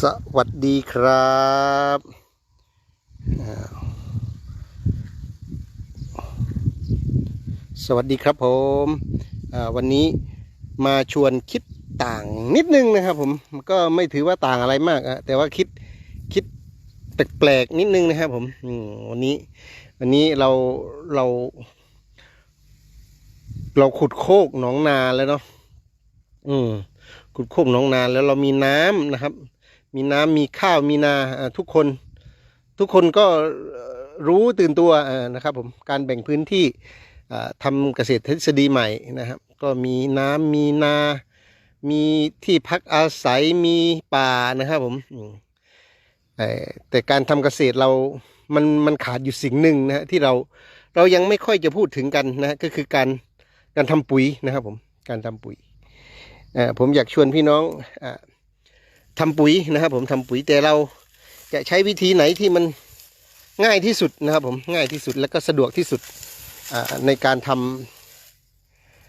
สวัสดีครับ สวัสดีครับผมอ่าวันนี้มาชวนคิดต่างนิดนึงนะครับผมก็ไม่ถือว่าต่างอะไรมากอะแต่ว่าคิดคิดแปลกๆนิดนึงนะครับผมอืมวันนี้วันนี้เราเรา เราขุดโคกหนองนาแล้วเนาะอืมขุดโคกหนองนาแล้วเรามีน้ำนะครับ มีน้ำมีข้าวมีนาทุกคน ทุกคนก็รู้ตื่นตัวนะครับผมการแบ่งพื้นที่อ่าทำเกษตรทฤษฎีใหม่นะครับ ก็มีน้ำมีนา มีที่พักอาศัยมีป่านะครับผมแต่การทำเกษตรเรามันมันขาดอยู่สิ่งหนึ่งนะฮะที่เราเรายังไม่ค่อยจะพูดถึงกันนะก็คือการการทำปุ๋ยนะครับผมการทำปุ๋ยผมอยากชวนพี่น้องอ ทำปุ๋ยนะครับ ผมทำปุ๋ยแต่เราจะใช้วิธีไหนที่มันง่ายที่สุดนะครับ ผมง่ายที่สุดแล้วก็สะดวกที่สุดในการท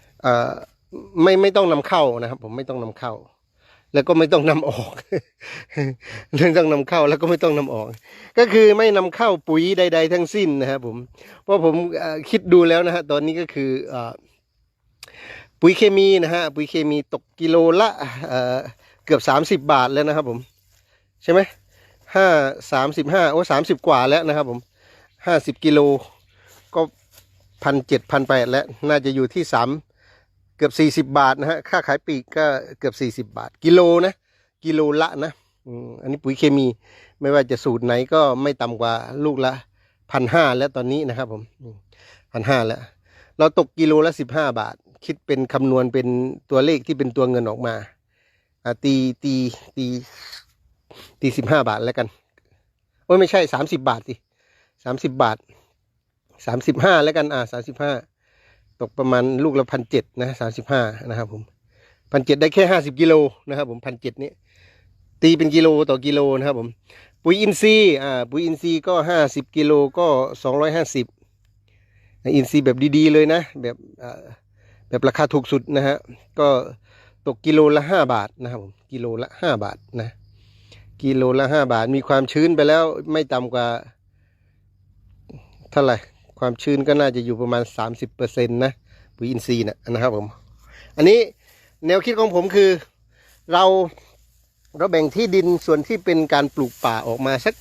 ำไม่ไม่ต้องนำเข้านะครับ ผมไม่ต้องนำเข้า แล้วก็ไม่ต้องนำออกไม่ต้องนำเข้าแล้วก็ไม่ต้องนำออก ก็คือไม่นำเข้าปุ๋ยใด ๆ ทั้งสิ้นนะครับผมเพราะผมคิดดูแล้วนะฮะตอนนี้ก็คืออปุ๋ยเคมีนะฮะปุ๋ยเคมีตกกิโลละ กือบสามสิบบาทแล้วนะครับผม ใช่ไหมห้าสามสิบห้าโอ้สามสิบกว่าแล้วนะครับผมห้าสิบกิโลก็พันเจ็ดพันแปดแล้ว น่าจะอยู่ที่สามเกือบสี่สิบบาทนะฮะค่าขายปีกก็เกือบสี่สิบาท กิโลนะ กิโลละนะอันนี้ปุ๋ยเคมีไม่ว่าจะสูตรไหนก็ไม่ต่ำกว่าลูกละพันห้าแล้วตอนนี้นะครับผมพันห้าแล้ว เราตกกิโลละสิบห้าบาท คิดเป็นคำนวณเป็นตัวเลขที่เป็นตัวเงินออกมา ตีตีตีตีสิบห้าบาทแล้วกันโอ้ยไม่ใช่สามสิบาทสิสามสิบบาทสามสิบห้าแล้วกันอ่าสามสิบห้าตกประมาณลูกละพันเจ็ดนะสามสิบห้านะครับผมพันเจ็ดได้แค่ห้าสิบกิโลนะครับผมพันเจ็ดนี้ตีเป็นกิโลต่อกิโลนะครับผมปุ๋ยอินทรีย์อ่าปุ๋ยอินทรีย์ก็ห้าสิบกิโลก็สองร้อยห้าสิบอินซีย์แบบดีๆเลยนะ แบบแบบราคาถูกสุดนะฮะก็ ตกกิโลละห้าบาทนะครับผมกิโลละห้าบาทนะ กิโลละห้าบาทมีความชื้นไปแล้วไม่ต่ำกว่าเท่าไหร่ความชื้นก็น่าจะอยู่ประมาณสามสิบเปอร์เซ็นต์นะปุ๋ยอินทรีย์นะนะครับผม อันนี้แนวคิดของผมคือเราเราแบ่งที่ดินส่วนที่เป็นการปลูกป่าออกมาสัก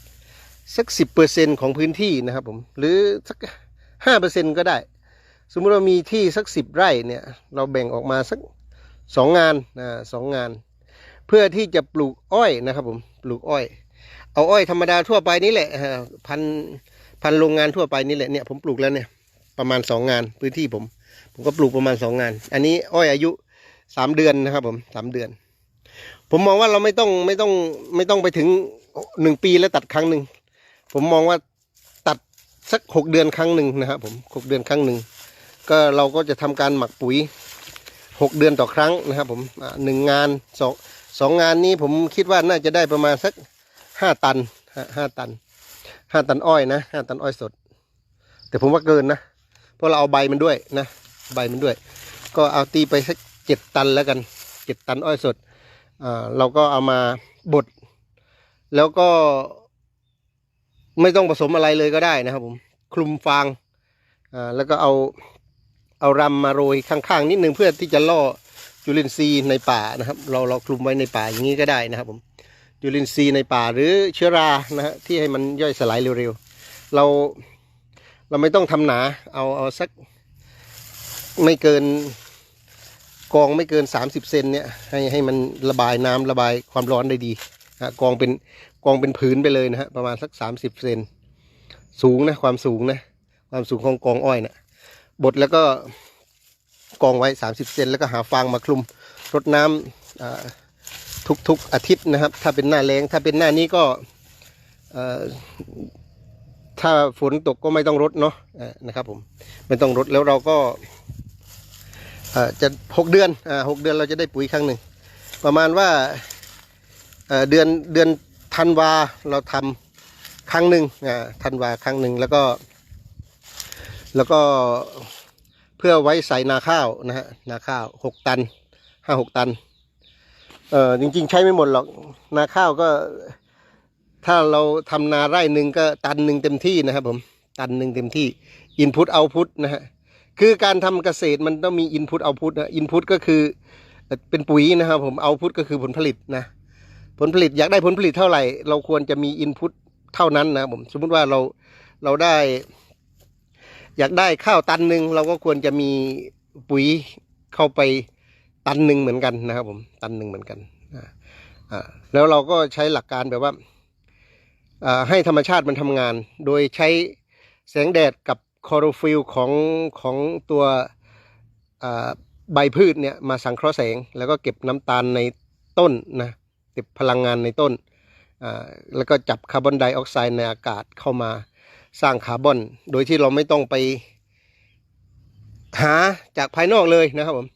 สักสิบเปอร์เซ็นของพื้นที่นะครับผมหรือสักห้าเปอร์เซ็นก็ได้ สมมติเรามีที่สักสิบไร่เนี่ย เราแบ่งออกมาสัก สองงานนะสองงาน เพื่อที่จะปลูกอ้อยนะครับผมปลูกอ้อย เอาอ้อยธรรมดาทั่วไปนี่แหละพันพันโรงงานทั่วไปนี่แหละเนี่ยผมปลูกแล้วเนี่ยประมาณสองงานพื้นที่ผม ผมก็ปลูกประมาณสองงาน อันนี้อ้อยอายุสามเดือนนะครับผมสามเดือน ผมมองว่าเราไม่ต้องไม่ต้องไม่ต้องไปถึงหนึ่งปีแล้วตัดครั้งหนึ่งผมมองว่าตัดสักหกเดือนครั้งหนึ่งนะครับผมหกเดือนครั้งหนึ่งก็เราก็จะทำการหมักปุ๋ย หกเดือนต่อครั้งนะครับผมหนึ่งงานสองสองงานนี้ผมคิดว่าน่าจะได้ประมาณสักห้าตันห้าตันห้าตันอ้อยนะห้าตันอ้อยสด แต่ผมว่าเกินนะเพราะเราเอาใบมันด้วยนะ ใบมันด้วย ก็เอาตีไปสักเจ็ดตันแล้วกันเจ็ดตันอ้อยสดอ่าเราก็เอามาบดแล้วก็ ไม่ต้องผสมอะไรเลยก็ได้นะครับผมคลุมฟางอ่าแล้วก็เอา เอารำมาโรยข้างๆนิดนึงเพื่อที่จะล่อจุลินทรีย์ในป่านะครับ เราเราคลุมไว้ในป่าอย่างนี้ก็ได้นะครับผมจุลินทรีย์ในป่าหรือเชื้อรานะฮะที่ให้มันย่อยสลายเร็วๆเราเราไม่ต้องทำหนาเอาเอาสักไม่เกินกองไม่เกิน 30 เซนเนี่ยให้ให้มันระบายน้ำระบายความร้อนได้ดีนะกองเป็นกองเป็นผืนไปเลยนะฮะประมาณสักสามสิบเซนสูงนะความสูงนะความสูงของกองอ้อยนะ บดแล้วก็กองไว้สามสิบเซนแล้วก็หาฟางมาคลุมรดน้ำอ่าทุกๆอาทิตย์นะครับ ถ้าเป็นหน้าแรงถ้าเป็นหน้านี้ก็ถ้าฝนตกก็ไม่ต้องรดเนาะนะครับผมไม่ต้องรดแล้วเราก็จะหกเดือนอ่าหกเดือนเราจะได้ปุ๋ยครั้งหนึ่ง ประมาณว่าเเดือนเดือนธันวาเราทำครั้งหนึ่งธันวาครั้งหนึ่งแล้วก็ แล้วก็เพื่อไว้ใส่นาข้าวนะฮะนาข้าวหกตันห้าหกตันเออจริง ๆ ใช้ไม่หมดหรอกนาข้าวก็ ถ้าเราทำนาไร่หนึ่งก็ตันหนึ่งเต็มที่นะครับผมตันหนึ่งเต็มที่อินพุตเอาพุตนะฮะคือการทำเกษตรมันต้องมีอินพุตเอาพุตนะอินพุตก็คือเป็นปุ๋ยนะครับผมเอาพุตก็คือผลผลิตนะ ผลผลิตอยากได้ผลผลิตเท่าไหร่ เราควรจะมีอินพุตเท่านั้นนะผมสมมุติว่าเราเราได้ อยากได้ข้าวตันหนึ่งเราก็ควรจะมีปุ๋ยเข้าไปตันหนึ่งเหมือนกันนะครับ ผมตันหนึ่งเหมือนกันอ่าแล้วเราก็ใช้หลักการแบบว่าให้ธรรมชาติมันทำงาน โดยใช้แสงแดดกับคอโรฟิลของของตัวใบพืชเนี่ยมาสังเคราะห์แสง แล้วก็เก็บน้ำตาลในต้นนะเก็บพลังงานในต้น แล้วก็จับคาร์บอนไดออกไซด์ในอากาศเข้ามา สร้างคาร์บอน โดยที่เราไม่ต้องไปหาจากภายนอกเลยนะครับผม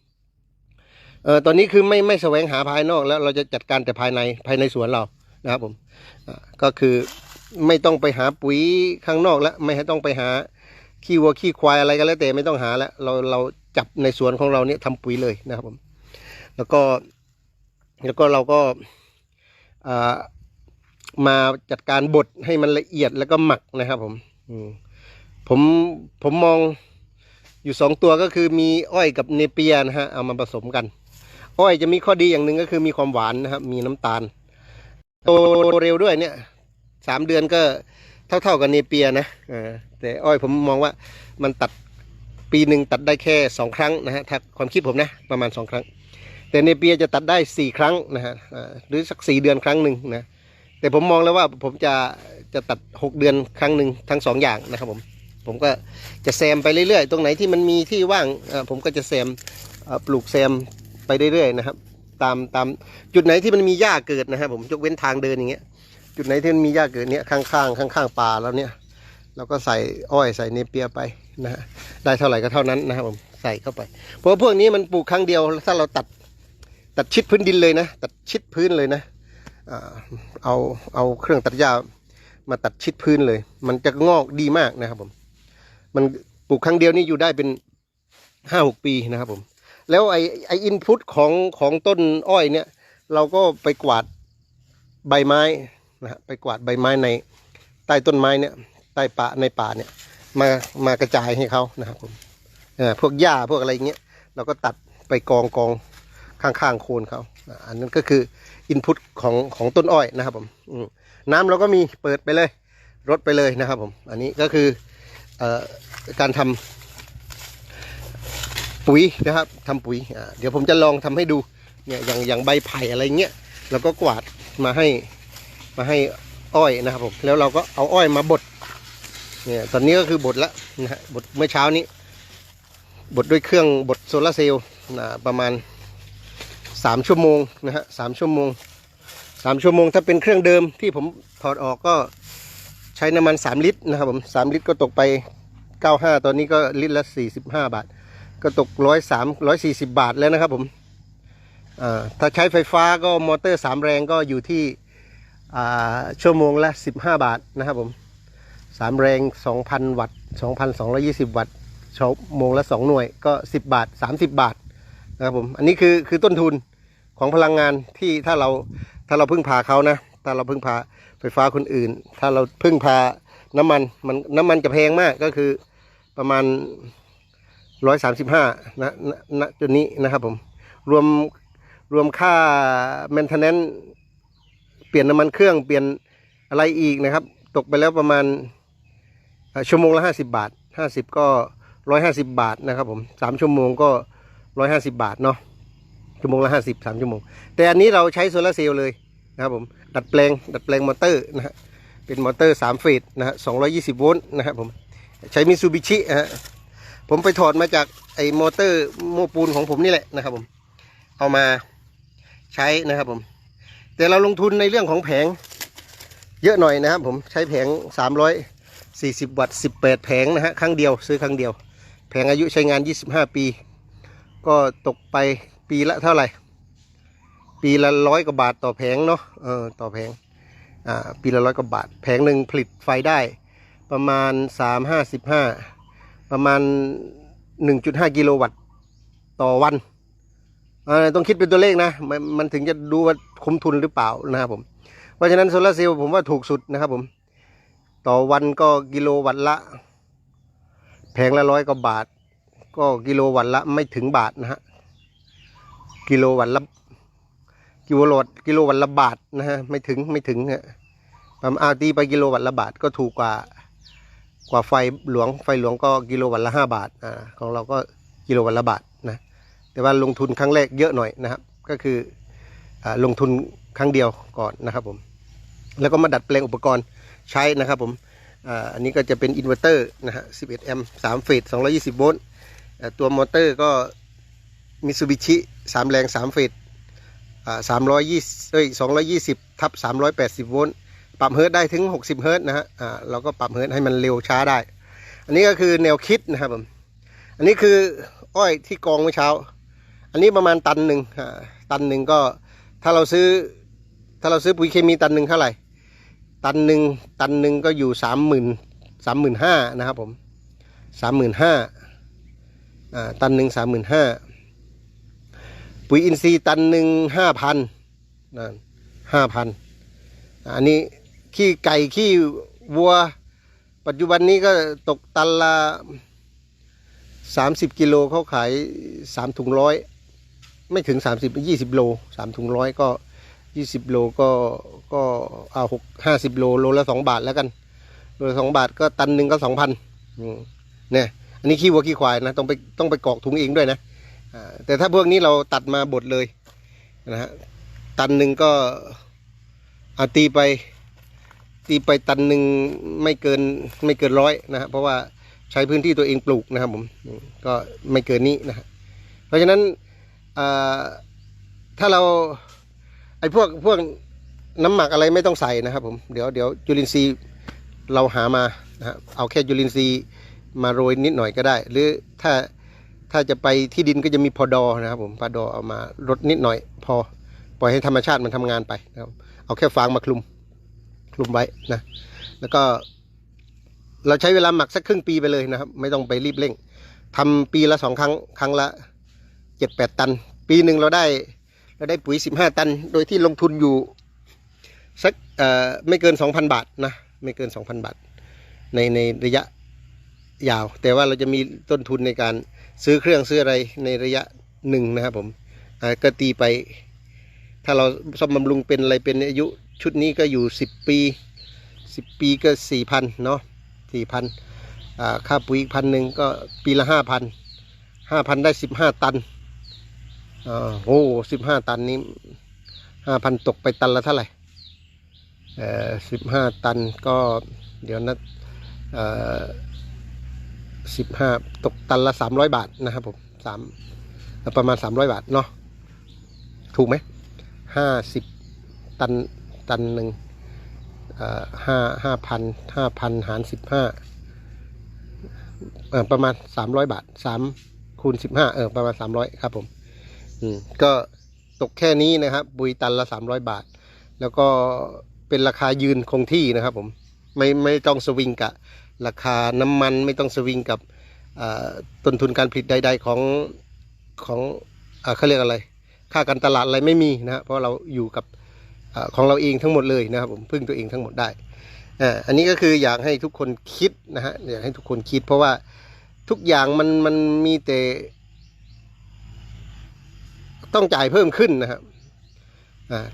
เอ่อตอนนี้คือไม่ไม่แสวงหาภายนอกแล้วเราจะจัดการแต่ภายในภายในสวนเรานะครับผมก็คือไม่ต้องไปหาปุ๋ยข้างนอกแล้วไม่ต้องไปหาขี้วัวขี้ควายอะไรก็แล้วแต่ไม่ต้องหาแล้วเราเราจับในสวนของเราเนี่ยทำปุ๋ยเลยนะครับผมแล้วก็แล้วก็เราก็อ่า มาจัดการบดให้มันละเอียดแล้วก็หมักนะครับ ผมผมผมมองอยู่สองตัวก็คือมีอ้อยกับเนเปียนะฮะเอามาผสมกัน อ้อยจะมีข้อดีอย่างหนึ่งก็คือมีความหวานนะครับ มีน้ำตาลโตเร็วด้วยเนี่ยสามเดือนก็เท่าๆกับเนเปียนะแต่อ้อยผมมองว่ามันตัดปีหนึ่งตัดได้แค่สองครั้งนะฮะถ้าความคิดผมนะประมาณสองครั้ง แต่เนเปียจะตัดได้สี่ครั้งนะฮะหรือสักสี่เดือนครั้งหนึ่งนะ แต่ผมมองแล้วว่าผมจะจะตัดหกเดือนครั้งหนึ่งทั้งสองอย่างนะครับผมผมก็จะแซมไปเรื่อยๆ ตรงไหนที่มันมีที่ว่างผมก็จะแซมปลูกแซมไปเรื่อยๆนะครับ ตามตามจุดไหนที่มันมีหญ้าเกิดนะครับผมยกเว้นทางเดินอย่างเงี้ย จุดไหนที่มันมีหญ้าเกิดเนี้ยข้างๆข้างๆป่าแล้วเนี่ยเราก็ใส่อ้อยใส่เนเปียไปนะฮะได้เท่าไหร่ก็เท่านั้นนะครับผมใส่เข้าไป เพราะว่าพวกนี้มันปลูกครั้งเดียวถ้าเราตัดตัดชิดพื้นดินเลยนะ ตัดชิดพื้นเลยนะ เอาเอาเครื่องตัดหญ้ามาตัดชิดพื้นเลย มันจะงอกดีมากนะครับผม มันปลูกครั้งเดียวนี่อยู่ได้เป็นห้าหกปีนะครับผม แล้วไอไออินพุตของของต้นอ้อยเนี่ย เราก็ไปกวาดใบไม้นะฮะไปกวาดใบไม้ในใต้ต้นไม้เนี่ยใต้ป่าในป่าเนี่ย มามากระจายให้เขานะครับผมเออพวกหญ้าพวกอะไรเงี้ยเราก็ตัดไปกองกองข้างๆโคนเขาอันนั้นก็คือ อินพุตของของต้นอ้อยนะครับผมน้ำเราก็มีเปิดไปเลยรดไปเลยนะครับผม อันนี้ก็คืออการทำปุ๋ยนะครับทำปุ๋ย เดี๋ยวผมจะลองทำให้ดูเนี่ยอย่างอย่างใบไผ่อะไรเงี้ยเราก็กวาดมาให้มาให้อ้อยนะครับผม แล้วเราก็เอาอ้อยมาบดเนี่ยตอนนี้ก็คือบดแล้วนะฮะบดเมื่อเช้านี้บดด้วยเครื่องบดโซลาร์เซลล์นะประมาณ สามชั่วโมงนะฮะสามชั่วโมงสามชั่วโมง ถ้าเป็นเครื่องเดิมที่ผมถอดออกก็ใช้น้ำมันสามลิตรนะครับผมสามลิตรก็ตกไปเก้าห้าตอนนี้ก็ลิตรละสี่สิบห้าบาท ก็ตกร้อยสามร้อยสี่สิบาทแล้วนะครับผมถ้าใช้ไฟฟ้าก็มอเตอร์สามแรงก็อยู่ที่ชั่วโมงละสิบห้าบาทนะครับผมสามแรงสองพันวัตต์สองพันสองร้อยี่สิบวัตต์ชั่วโมงละสองหน่วยก็สิบบาทสามสิบบาทนะครับผม อันนี้คือคือต้นทุน ของพลังงานที่ถ้าเราถ้าเราพึ่งพาเขานะถ้าเราพึ่งพาไฟฟ้าคนอื่น ถ้าเราพึ่งพาน้ำมันมันน้ำมันจะแพงมากก็คือประมาณร้อยสามสิบห้านะณจุดนี้นะครับผมรวมรวมค่า maintenance เปลี่ยนน้ำมันเครื่องเปลี่ยนอะไรอีกนะครับ ตกไปแล้วประมาณชั่วโมงละห้าสิบาทห้าสิบก็ร้อยห้าสิบาทนะครับผมสามชั่วโมงก็ร้อยห้าสิบาทเนาะ ชั่วโมงละห้าสิบสามชั่วโมง แต่อันนี้เราใช้โซลาร์เซลล์เลยนะครับผมดัดแปลงดัดแปลงมอเตอร์นะฮะเป็นมอเตอร์สามเฟสนะฮะสองร้อยี่สิบโวลต์นะครับผมใช้มิซูบิชิฮะผมไปถอดมาจากไอ้มอเตอร์โม้ปูนของผมนี่แหละนะครับผมเอามาใช้นะครับผม แต่เราลงทุนในเรื่องของแผงเยอะหน่อยนะครับผมใช้แผง 340 วัตต์ 18 แผงนะฮะครั้งเดียวซื้อครั้งเดียว แผงอายุใช้งาน 25 ปี ก็ตกไป ปีละเท่าไหร่ ปีละร้อยกว่าบาทต่อแผงเนาะเออต่อแผงอ่าปีละร้อยกว่าบาท แผงหนึ่งผลิตไฟได้ ประมาณ355ประมาณ1.5กิโลวัตต์ต่อวันอ่อต้องคิดเป็นตัวเลขนะมันมันถึงจะดูว่าคุ้มทุนหรือเปล่านะครับผม เพราะฉะนั้นโซลาร์เซลล์ผมว่าถูกสุดนะครับผม ต่อวันก็กิโลวัตต์ละแพงละร้อยกว่าบาท ก็กิโลวัตต์ละไม่ถึงบาทนะฮะ กิโลวัตต์ละกิโลวัตต์กิโลวัตต์ละบาทนะฮะไม่ถึงไม่ถึงฮะประมาณเอาตีไปกิโลวัตต์ละบาทก็ถูกกว่ากว่าไฟหลวงไฟหลวงก็กิโลวัตต์ละห้าบาทอ่าของเราก็กิโลวัตต์ละบาทนะแต่ว่าลงทุนครั้งแรกเยอะหน่อยนะครับ ก็คืออ่าลงทุนครั้งเดียวก่อนนะครับผมแล้วก็มาดัดแปลงอุปกรณ์ใช้นะครับผมอ่าอันนี้ก็จะเป็นอินเวอร์เตอร์นะฮะ 11 แอมป์ 3 เฟส 220 โวลต์ ตัวมอเตอร์ก็มิ t ซูบิชิ 3แรง3เฟสอ่า320เอ้อย220ทับ380โวลต์ปรับเฮิร์ตได้ถึง60เฮิร์ตนะฮะอ่าเราก็ปรับเฮิร์ตให้มันเร็วช้าได้ อันนี้ก็คือแนวคิดนะครับผมอันนี้คืออ้อยที่กองเมื่อเช้า อันนี้ประมาณตันหนึ่งตันหนึ่งก็ถ้าเราซื้อถ้าเราซื้อปุ๋ยเคมีตันหนึ่งเท่าไหร่ ตันหนึ่งตันหนึ่งก็อยู่สามหมื่นสามหมื่นห้านะครับผมสามหมื่นห้าอ่าตันหนึ่งสามหมื่นห้า ปุ๋ยอินทรีย์ตันหนึ่งห้าพันห้าพันอันนี้ขี้ไก่ขี้วัว ปัจจุบันนี้ก็ตกตันละสามสิบกิโลเขาขายสามถุงร้อยไม่ถึงสามสิบยี่สิบโลสามถุงร้อยก็ยี่สิบโลก็ก็เอาหกห้าสิบโลโลละสองบาทแล้วกันโลละสองบาทก็ตันหนึ่งก็สองพันเนี่ยอันนี้ขี้วัวขี้ควายนะต้องไปต้องไปกรอกถุงเองด้วยนะ แต่ถ้าพวกนี้เราตัดมาบดเลยนะฮะตันหนึ่งก็เอาตีไป ตีไปตันหนึ่งไม่เกินไม่เกินร้อยนะฮะเพราะว่าใช้พื้นที่ตัวเองปลูกนะครับผมก็ไม่เกินนี้นะฮะเพราะฉะนั้นถ้าเราไอ้พวกพวกน้ำหมักอะไรไม่ต้องใส่นะครับผมเดี๋ยวเดี๋ยวจุลินทรีย์เราหามานะฮะเอาแค่จุลินทรีย์มาโรยนิดหน่อยก็ได้ หรือถ้า ถ้าจะไปที่ดินก็จะมีพอดอนะครับ ผมพอดอเอามารดนิดหน่อย พอปล่อยให้ธรรมชาติมันทำงานไปนะครับ เอาแค่ฟางมาคลุมคลุมไว้นะ แล้วก็ เราใช้เวลาหมักสักครึ่งปีไปเลยนะครับ ไม่ต้องไปรีบเร่งทำปีละสองครั้งครั้งละเจ็ดแปดตัน ปีหนึ่งเราได้เราได้ปุ๋ย15ตัน โดยที่ลงทุนอยู่สักไม่เกิน2,000บาทนะไม่เกิน2,000บาท ในในระยะยาว แต่ว่าเราจะมีต้นทุนในการ ซื้อเครื่องซื้ออะไรในระยะหนึ่งนะครับผมก็ตีไป ถ้าเราซ่อมบำรุงเป็นอะไรเป็นอายุชุดนี้ก็อยู่ 10 ปี 10 ปีก็ 4,000เนาะ4,000ค่าปุ๋ยอีกพันหนึ่งก็ปีละ 5,000 5,000 ได้ 15 ตันอ่าโอ้สิบห้าตันนี้ห้าพันตกไปตันละเท่าไหร่เออสิบห้าตันก็เดี๋ยวนะเออ สิบห้าตกตันละสามร้อยบาทนะครับผมสามประมาณสามร้อยบาทเนาะถูกไหมห้าสิบตันตันหนึ่งเอ่อห้าห้าพันห้าพันหารสิบห้าเออประมาณสามร้อยบาทสามคูณสิบห้าเออประมาณสามร้อยครับผมอืมก็ตกแค่นี้นะครับปุ๋ยตันละสามร้อยบาท แล้วก็เป็นราคายืนคงที่นะครับผมไม่ไม่ต้องสวิงกับ ราคาน้ำมันไม่ต้องสวิงกับต้นทุนการผลิตใด ๆ ของของเขาเรียกอะไร ค่าการตลาดอะไรไม่มีนะเพราะเราอยู่กับอของเราเองทั้งหมดเลยนะครับผมพึ่งตัวเองทั้งหมดได้อันนี้ก็คืออยากให้ทุกคนคิดนะฮะอยากให้ทุกคนคิด เพราะว่าทุกอย่างมันมันมีแต่ ต้องจ่ายเพิ่มขึ้นนะครับ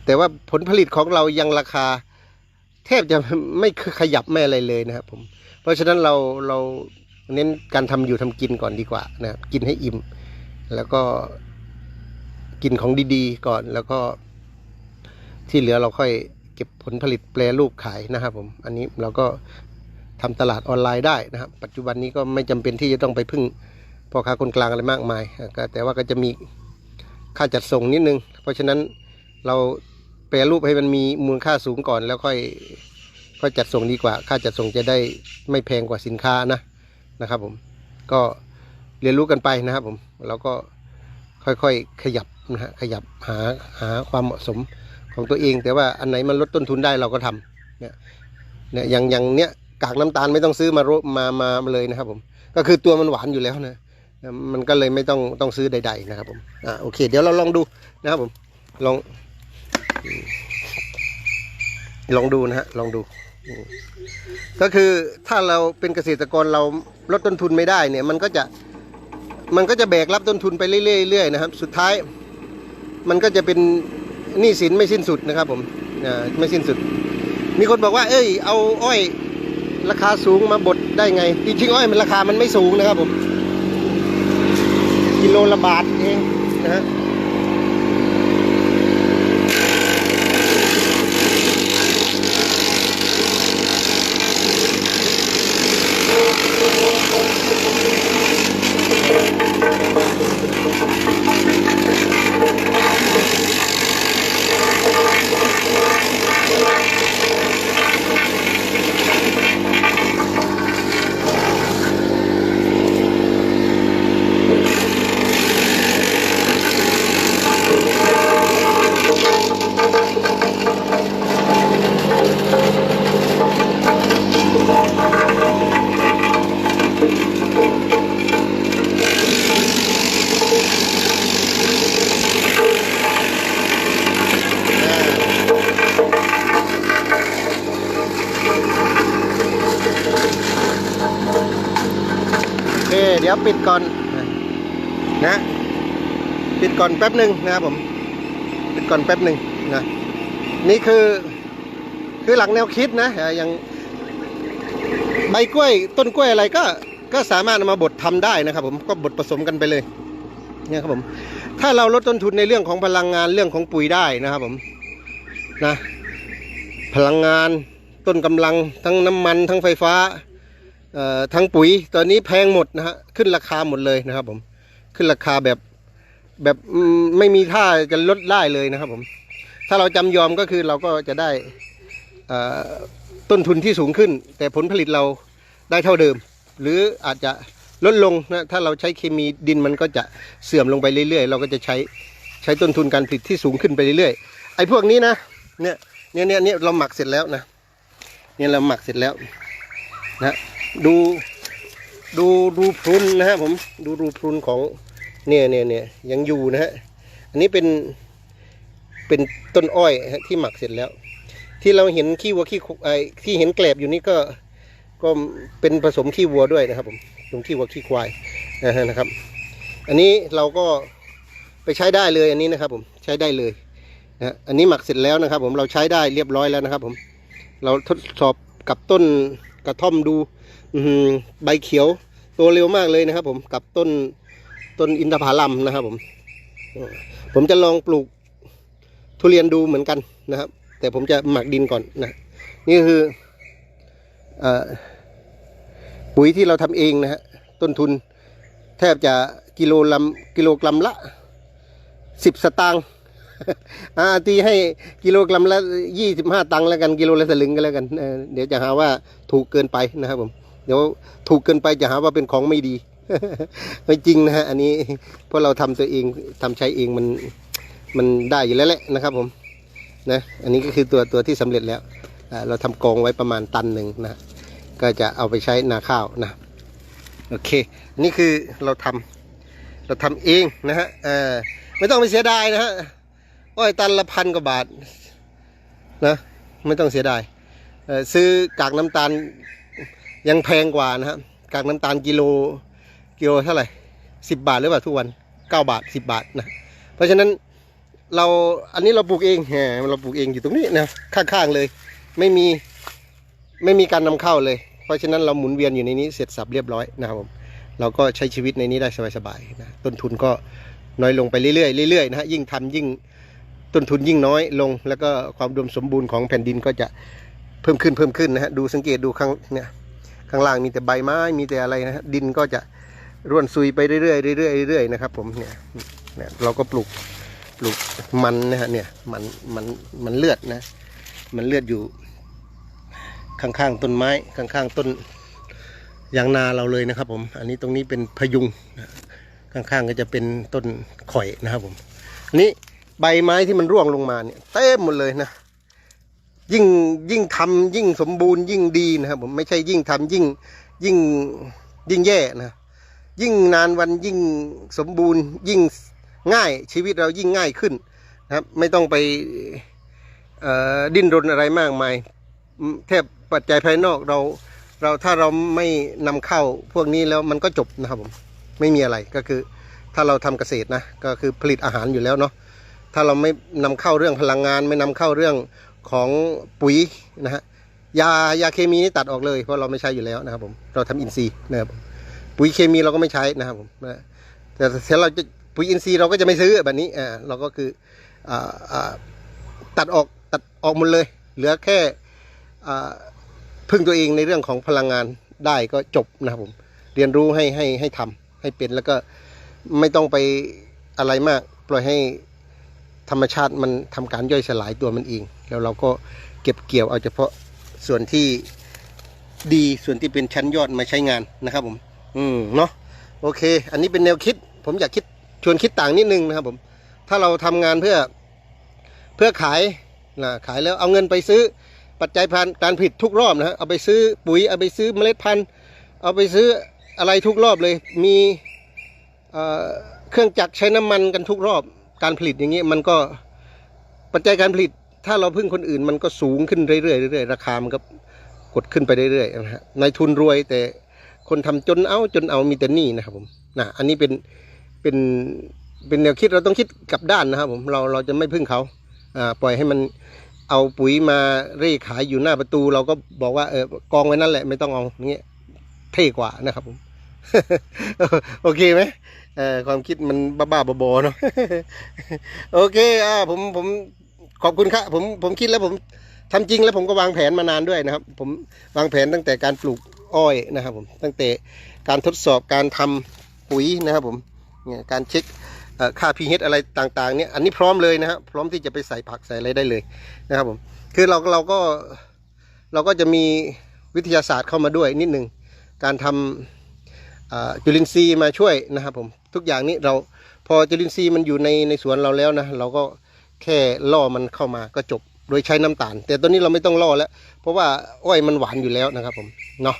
แต่ว่าผลผลิตของเรายังราคา แทบจะไม่ขยับไม่อะไรเลยนะครับผม เพราะฉะนั้นเราเราเน้นการทำอยู่ทำกินก่อนดีกว่านะกินให้อิ่ม แล้วก็กินของดีๆ ก่อนแล้วก็ ที่เหลือเราค่อยเก็บผลผลิตแปรรูปขายนะครับ ผม อันนี้เราก็ทำตลาดออนไลน์ได้นะครับ ปัจจุบันนี้ก็ไม่จำเป็นที่จะต้องไปพึ่งพ่อค้าคนกลางอะไรมากมาย แต่ว่าก็จะมีค่าจัดส่งนิดนึง เพราะฉะนั้นเราแปรรูปให้มันมีมูลค่าสูงก่อนแล้วค่อย ค่อยจัดส่งดีกว่า ค่าจัดส่งจะได้ไม่แพงกว่าสินค้านะนะครับผมก็เรียนรู้กันไปนะครับผมเราก็ค่อยๆขยับนะฮะขยับหาหาความเหมาะสมของตัวเอง แต่ว่าอันไหนมันลดต้นทุนได้เราก็ทำเนี่ยเนี่ยอย่างอย่างเนี้ยกากน้ำตาลไม่ต้องซื้อมาโรมามามาเลยนะครับผมก็คือตัวมันหวานอยู่แล้วนะมันก็เลยไม่ต้องต้องซื้อใด ๆ นะครับผมอ่าโอเค เดี๋ยวเราลองดูนะครับผมลองลองดูนะฮะลองดู ก็คือถ้าเราเป็นเกษตรกรเราลดต้นทุนไม่ได้เนี่ย มันก็จะมันก็จะแบกรับต้นทุนไปเรื่อยๆนะครับ สุดท้ายมันก็จะเป็นหนี้สินไม่สิ้นสุดนะครับ ผมอ่าไม่สิ้นสุด มีคนบอกว่า เอ้ย เอาอ้อยราคาสูงมาบดได้ไงจริงๆอ้อยมันราคามันไม่สูงนะครับผมกิโลละบาทเองนะฮะ ดี๋ยวปิดก่อนนะ ปิดก่อนแป๊บหนึ่งนะครับผม ปิดก่อนแป๊บหนึ่งนะนี่คือคือหลักแนวคิดนะอย่างใบกล้วยต้นกล้วยอะไรก็ก็สามารถเอามาบดทำได้นะครับ ผมก็บดผสมกันไปเลยเนี่ยครับผม ถ้าเราลดต้นทุนในเรื่องของพลังงานเรื่องของปุ๋ยได้นะครับผมนะพลังงานต้นกำลังทั้งน้ำมันทั้งไฟฟ้า ทั้งปุ๋ยตอนนี้แพงหมดนะฮะขึ้นราคาหมดเลยนะครับ ผมขึ้นราคาแบบแบบไม่มีท่าจะลดได้เลยนะครับ ผม ถ้าเราจำยอมก็คือเราก็จะได้ต้นทุนที่สูงขึ้น แต่ผลผลิตเราได้เท่าเดิม หรืออาจจะลดลงนะถ้าเราใช้เคมีดินมันก็จะเสื่อมลงไปเรื่อยๆ เราก็จะใช้ใช้ต้นทุนการผลิตที่สูงขึ้นไปเรื่อยๆไอ้พวกนี้นะเนี่ยเนี่ยเนี่ยเนี่ยเราหมักเสร็จแล้วนะเนี่ยเราหมักเสร็จแล้วนะ ดูดูรูพรุนนะฮะผมดูรูพรุนของเนี่ยเนี่ยเนี่ยยังอยู่นะฮะอันนี้เป็นเป็นต้นอ้อยฮะที่หมักเสร็จแล้ว ที่เราเห็นขี้วัวขี้ควไอที่เห็นแกลบอยู่นี่ก็ก็เป็นผสมขี้วัวด้วยนะครับผมผสมขี้วัวขี้ควายนะฮะนะครับ อันนี้เราก็ไปใช้ได้เลยอันนี้นะครับผมใช้ได้เลยนะอันนี้หมักเสร็จแล้วนะครับ ผมเราใช้ได้เรียบร้อยแล้วนะครับ ผมเราทดสอบกับต้น กระท่อมดูใบเขียวโตเร็วมากเลยนะครับ ผมกับต้นต้นอินทผลัมนะครับ ผม ผมจะลองปลูกทุเรียนดูเหมือนกันนะครับ แต่ผมจะหมักดินก่อนนะ นี่คือออปุ๋ยที่เราทำเองนะฮะต้นทุนแทบจะกิโลลำกิโลกรัมละสิบสตางค์ อาตีให้กิโลกรัมละยี่สิบห้าตังค์แล้วกันกิโลละสลึงกันแล้วกันเดี๋ยวจะหาว่าถูกเกินไปนะครับผมเดี๋ยวถูกเกินไปจะหาว่าเป็นของไม่ดีไม่จริงนะฮะอันนี้เพราะเราทำตัวเองทำใช้เองมันมันได้อยู่แล้วแหละนะครับผมนะอันนี้ก็คือตัวตัวที่สำเร็จแล้วเราทำกองไว้ประมาณตันหนึ่งนะก็จะเอาไปใช้นาข้าวนะโอเคอันนี้คือเราทำเราทำเองนะฮะเออไม่ต้องไปเสียดายนะฮะ อ้อยตันละพันกว่าบาทนะไม่ต้องเสียดายซื้อกากน้ำตาลยังแพงกว่านะครับกากน้ำตาลกิโลกิโลเท่าไหร่สิบบาทหรือเปล่าทุกวันเก้าบาทสิบบาทนะเพราะฉะนั้นเราอันนี้เราปลูกเองแหมเราปลูกเองอยู่ตรงนี้นะข้างๆเลย ไม่มีไม่มีการนำเข้าเลย เพราะฉะนั้นเราหมุนเวียนอยู่ในนี้เสร็จสับเรียบร้อยนะครับผมเราก็ใช้ชีวิตในนี้ได้สบายๆนะต้นทุนก็น้อยลงไปเรื่อยๆเรื่อยๆนะฮะยิ่งทำยิ่ง ต้นทุนยิ่งน้อยลง แล้วก็ความดมสมบูรณ์ของแผ่นดินก็จะเพิ่มขึ้นเพิ่มขึ้นนะฮะดูสังเกตดูข้างเนี่ยข้างล่างมีแต่ใบไม้มีแต่อะไรนะฮะดินก็จะร่วนซุยไปเรื่อยๆเรื่อยๆเรื่อยๆนะครับผมเนี่ยเนี่ยเราก็ปลูกปลูกมันนะฮะเนี่ยมันมันมันเลือดนะ มันเลือดอยู่ข้างๆต้นไม้ข้างๆต้นยางนาเราเลยนะครับผม อันนี้ตรงนี้เป็นพยุงข้างๆก็จะเป็นต้นข่อยนะครับผมอันนี้ ใบไม้ที่มันร่วงลงมาเนี่ยเต็มหมดเลยนะยิ่งยิ่งทำยิ่งสมบูรณ์ยิ่งดีนะครับผมไม่ใช่ยิ่งทำยิ่งยิ่งยิ่งแย่นะยิ่งนานวันยิ่งสมบูรณ์ ยิ่งง่ายชีวิตเรายิ่งง่ายขึ้นนะครับ ไม่ต้องไปดิ้นรนอะไรมากมายแทบปัจจัยภายนอกเราเราถ้าเราไม่นำเข้าพวกนี้แล้วมันก็จบนะครับผมไม่มีอะไรก็คือถ้าเราทำเกษตรนะก็คือผลิตอาหารอยู่แล้วเนาะ ถ้าเราไม่นำเข้าเรื่องพลังงาน ไม่นำเข้าเรื่องของปุ๋ยนะฮะยายาเคมีนี่ตัดออกเลย เพราะเราไม่ใช้อยู่แล้วนะครับผมเราทำอินทรีย์นะครับปุ๋ยเคมีเราก็ไม่ใช้นะครับผมแต่ถ้าเราจะปุ๋ยอินทรีย์เราก็จะไม่ซื้อแบบนี้อ่าเราก็คืออ่าอ่าตัดออกตัดออกหมดเลย เหลือแค่อ่าพึ่งตัวเองในเรื่องของพลังงานได้ก็จบนะครับผมเรียนรู้ให้ให้ให้ทำให้เป็นแล้วก็ไม่ต้องไปอะไรมาก ปล่อยให้ ธรรมชาติมันทำการย่อยสลายตัวมันเอง แล้วเราก็เก็บเกี่ยวเอาเฉพาะส่วนที่ดีส่วนที่เป็นชั้นยอดมาใช้งานนะครับผม อืมเนาะโอเค อันนี้เป็นแนวคิด ผมอยากคิดชวนคิดต่างนิดนึงนะครับผม ถ้าเราทำงานเพื่อเพื่อขายนะขายแล้วเอาเงินไปซื้อปัจจัยพันการผลิตทุกรอบนะฮะเอาไปซื้อปุ๋ยเอาไปซื้อเมล็ดพันธุ์ เอาไปซื้ออะไรทุกรอบเลยมีเอ่อเครื่องจักรใช้น้ำมันกันทุกรอบ การผลิตอย่างนี้มันก็ปัจจัยการผลิต ถ้าเราพึ่งคนอื่น มันก็สูงขึ้นเรื่อยๆเรื่อยๆราคามันก็กดขึ้นไปเรื่อยๆนะฮะนายทุนรวยแต่คนทำจนเอาจนเอามีแต่หนี้นะครับผมนะอันนี้เป็นเป็นเป็นแนวคิดเราต้องคิดกลับด้านนะครับผมเราเราจะไม่พึ่งเขาอ่าปล่อยให้มันเอาปุ๋ยมาเร่ขายอยู่หน้าประตู เราก็บอกว่าเออกองไว้นั่นแหละไม่ต้องเอาอย่างเงี้ยเท่กว่านะครับผม โอเคไหม เออความคิดมันบ้าๆบอๆเนาะโอเคอ่าผมผมขอบคุณครับผมผมคิดแล้วผมทำจริงแล้วผมก็วางแผนมานานด้วยนะครับ ผมวางแผนตั้งแต่การปลูกอ้อยนะครับ ผมตั้งแต่การทดสอบการทำปุ๋ยนะครับ ผมเนี่ยการเช็คเอ่อค่า pH อะไรต่างๆเนี่ยอันนี้พร้อมเลยนะครับพร้อมที่จะไปใส่ผักใส่อะไรได้เลยนะครับผมคือเราเราก็เราก็จะมีวิทยาศาสตร์เข้ามาด้วยนิดหนึ่งการทำอ่า จุลินทรีย์มาช่วยนะครับผมทุกอย่างนี้เราพอจุลินทรีย์มันอยู่ในในสวนเราแล้วนะเราก็แค่ล่อมันเข้ามาก็จบโดยใช้น้ำตาล แต่ตัวนี้เราไม่ต้องล่อแล้ว เพราะว่าอ้อยมันหวานอยู่แล้วนะครับผมเนาะ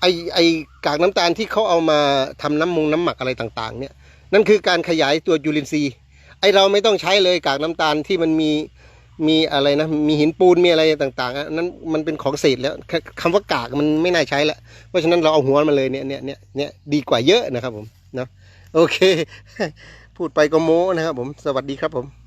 ไอไอกากน้ำตาลที่เขาเอามาทำน้ำมงน้ำหมักอะไรต่างๆ เนี่ยนั่นคือการขยายตัวจุลินทรีย์ไอเราไม่ต้องใช้เลยกากน้ำตาลที่มันมี มีอะไรนะมีหินปูนมีอะไรต่างๆอะนั้นมันเป็นของเศษแล้วคคำว่ากากมันไม่น่าใช้แล้วเพราะฉะนั้นเราเอาหัวมันเลยเนี่ยเนี่ยเนี่ยเนี่ยดีกว่าเยอะนะครับผมเนาะโอเค พูดไปก็โม้นะครับผมสวัสดีครับผม